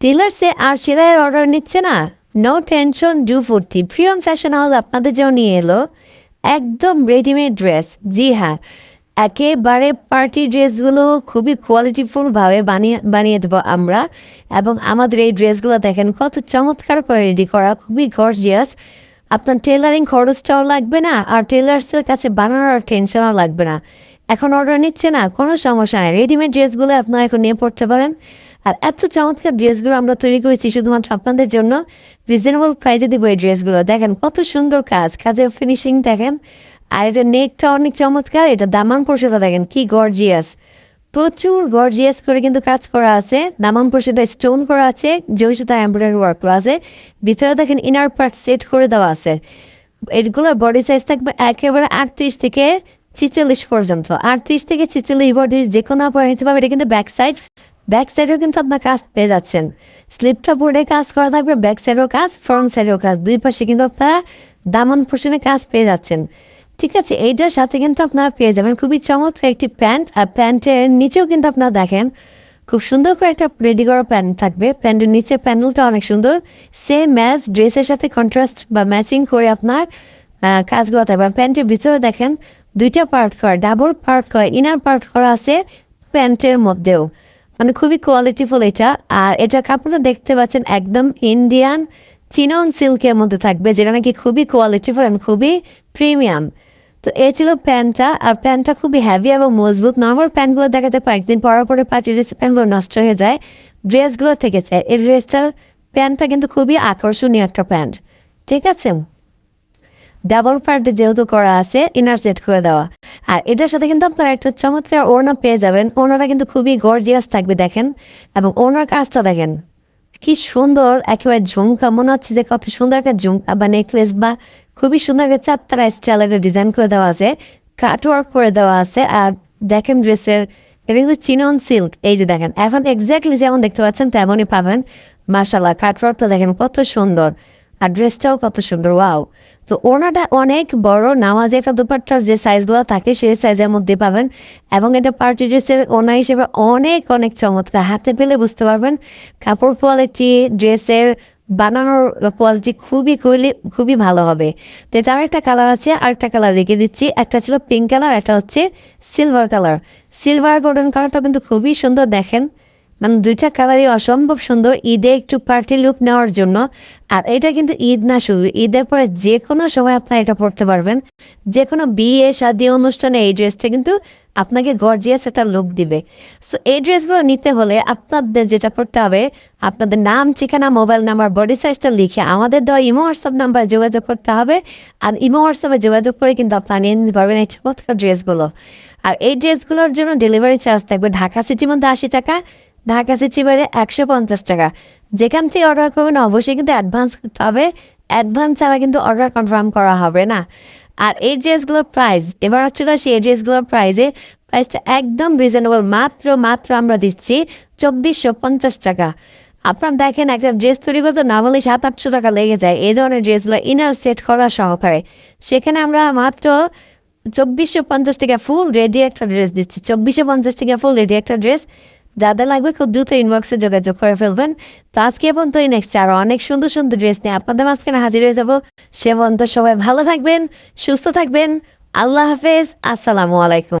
টেলার্সে আর সেলাইয়ের অর্ডার নিচ্ছে না। নো টেনশন ডু ফুর্তি। প্রিয়ম ফ্যাশন হাউস আপনাদের জন্য নিয়ে এলো একদম রেডিমেড ড্রেস জি হ্যাঁ একেবারে পার্টি ড্রেসগুলো খুবই কোয়ালিটিফুলভাবে বানিয়ে বানিয়ে দেবো আমরা। এবং আমাদের এই ড্রেসগুলো দেখেন, কত চমৎকার করে রেডি করা, খুবই গর্জিয়াস আপনার টেলারিং খরচটাও লাগবে না, আর টেলার্সের কাছে বানানোর টেনশনও লাগবে না। এখন অর্ডার নিচ্ছে না, কোনো সমস্যা নেই। রেডিমেড ড্রেসগুলো আপনারা এখন নিয়ে পড়তে পারেন। আর এত চমৎকার ড্রেসগুলো আমরা তৈরি করেছি শুধুমাত্র আপনাদের জন্য। রিজনেবল প্রাইজে দিব এই ড্রেসগুলো। দেখেন কত সুন্দর কাজ। কাজের ফিনিশিং দেখেন। আর এটা নেকটা অনেক চমৎকার, এটা দামান পোষাটা দেখেন কি গর্জিয়াস প্রচুর গর্জিয়াস করে কিন্তু কাজ করা আছে। দামান পোষাটা স্টোন করা আছে, জয় সুতা এমব্রয়ডারি ওয়ার্ক করা আছে। ভিতরে দেখেন ইনার পার্ট সেট করে দেওয়া আছে। এগুলোর বডি সাইজ থাকবে একেবারে আটত্রিশ থেকে ছিচল্লিশ পর্যন্ত। আটত্রিশ থেকে ছিচল্লিশ বডির যে কোনো পরে নিতে পারবে এটা কিন্তু ব্যাক সাইড ব্যাক সাইডেও কিন্তু আপনার কাজ পেয়ে যাচ্ছেন। স্লিপটা বোর্ডে কাজ করা থাকবে ব্যাক সাইডেও কাজ ফ্রন্ট সাইডেও কাজ। দুই পাশে কিন্তু আপনারা দামন পোষণে কাজ পেয়ে যাচ্ছেন। ঠিক আছে, এইটার সাথে কিন্তু আপনারা পেয়ে যাবেন খুবই চমৎকার একটি প্যান্ট। আর প্যান্টের নিচেও কিন্তু আপনারা দেখেন, খুব সুন্দর করে একটা রেডি করা প্যান্ট থাকবে। প্যান্টের নিচে প্যান্ডেলটা অনেক সুন্দর। সেম ম্যাচ ড্রেসের সাথে কন্ট্রাস্ট বা ম্যাচিং করে আপনার কাজগুলো থাকবে। প্যান্টের ভিতরে দেখেন, দুইটা পার্ট করা ডাবল পার্ট করা ইনার পার্ট করা আছে প্যান্টের মধ্যেও। মানে খুবই কোয়ালিটিফুল এটা। আর এটা কাপড়টা দেখতে পাচ্ছেন একদম ইন্ডিয়ান চিনন সিল্কের মধ্যে থাকবে, যেটা নাকি খুবই কোয়ালিটিফুল অ্যান্ড খুবই প্রিমিয়াম তো এই ছিল প্যান্টটা, আর প্যান্টটা খুবই হ্যাভি এবং মজবুত। নর্মাল প্যান্টগুলো দেখা যায় কয়েকদিন পরে পরে পার্টি ড্রেস প্যান্টগুলো নষ্ট হয়ে যায়। ড্রেসগুলো থেকে যায়। এই ড্রেসটার প্যান্টটা কিন্তু খুবই আকর্ষণীয় একটা প্যান্ট। ঠিক আছে? ডাবল পার্টে যেহেতু করা আছে ইনার সেট করে দেওয়া। আর এটার সাথে কিন্তু আপনারা একটা চমৎকার ওড়না পেয়ে যাবেন। ওনারা কিন্তু খুবই গর্জিয়াস থাকবে দেখেন। এবং ওনার কাজটা দেখেন। কি সুন্দর, একেবারে ঝুমকা। মনে হচ্ছে যে কত সুন্দর একটা ঝুমকা বা নেকলেস বা খুবই সুন্দর একটা চারতারা স্টাইলের ডিজাইন করে দেওয়া আছে। কাট ওয়ার্ক করে দেওয়া আছে। আর দেখেন ড্রেসের, এটা কিন্তু চিনন সিল্ক এই যে দেখেন, এখন এক্স্যাক্টলি যেমন দেখতে পাচ্ছেন, তেমনই পাবেন। মার্শাল্লাহ কাটওয়ার্কটা দেখেন কত সুন্দর। আর ড্রেসটাও কত সুন্দর ওয়াও তো ওনাটা অনেক বড়, নামাজে একটা দুপাট্টার যে সাইজগুলো থাকে, সেই সাইজের মধ্যে পাবেন। এবং এটা পার্টি ড্রেসের ওনা হিসেবে অনেক অনেক চমৎকার। হাতে পেলে বুঝতে পারবেন, কাপড় কোয়ালিটি ড্রেসের বানানোর কোয়ালিটি খুবই খুবই খুবই ভালো হবে। তো এটা আরেকটা কালার আছে, আরেকটা কালার রেখে দিচ্ছি। একটা ছিল পিঙ্ক কালার একটা হচ্ছে সিলভার কালার সিলভার গোল্ডেন কালারটা কিন্তু খুবই সুন্দর দেখেন। মানে দুইটা কালারই অসম্ভব সুন্দর। ঈদে একটু পার্টি লুক নেওয়ার জন্য। আর এটা কিন্তু ঈদ না শুধু, ঈদের পরে যে কোনো সময় আপনারা এটা পড়তে পারবেন। যে কোনো বিয়ে, শাদী, অনুষ্ঠানে এই ড্রেসটা কিন্তু আপনাকে গর্জিয়াস একটা লুক দিবে। সো এই ড্রেসগুলো নিতে হলে আপনাদের যেটা করতে হবে, আপনাদের নাম, ঠিকানা মোবাইল নাম্বার বডি সাইজটা লিখে আমাদের দেওয়া ইমো হোয়াটসঅ্যাপ নাম্বার যোগাযোগ করতে হবে। আর ইমো হোয়াটসঅ্যাপে যোগাযোগ করে কিন্তু আপনারা নিয়ে নিতে পারবেন এই চমৎকার ড্রেসগুলো আর এই ড্রেসগুলোর জন্য ডেলিভারি চার্জ থাকবে ঢাকা সিটির মধ্যে আশি টাকা। ঢাকা সিটি বাইরে একশো পঞ্চাশ টাকা। যেখান থেকে অর্ডার করবেন, অবশ্যই কিন্তু অ্যাডভান্স করতে হবে। অ্যাডভান্স ছাড়া কিন্তু অর্ডার কনফার্ম করা হবে না। আর এই ড্রেসগুলোর প্রাইস এবার চলে আসি এই ড্রেসগুলোর প্রাইসে প্রাইসটা একদম রিজনেবল মাত্র মাত্র আমরা দিচ্ছি চব্বিশশো পঞ্চাশ টাকা। আপনার দেখেন একটা ড্রেস তৈরি করতে না বলে সাত আটশো টাকা লেগে যায় এই ধরনের ড্রেসগুলো ইনার সেট করা সহকারে। সেখানে আমরা মাত্র চব্বিশশো পঞ্চাশ টাকা ফুল রেডি একটা ড্রেস দিচ্ছি। চব্বিশশো পঞ্চাশ টাকা ফুল রেডি একটা ড্রেস যাদের লাগবে খুব দ্রুত ইনবক্সে যোগাযোগ করে ফেলবেন। তো আজকে এবং তো নেক্সট আরও অনেক সুন্দর সুন্দর ড্রেস নিয়ে আপনাদের মাঝখানে হাজির হয়ে যাব। সে পর্যন্ত সবাই ভালো থাকবেন, সুস্থ থাকবেন। আল্লাহ হাফেজ, আসসালামু আলাইকুম।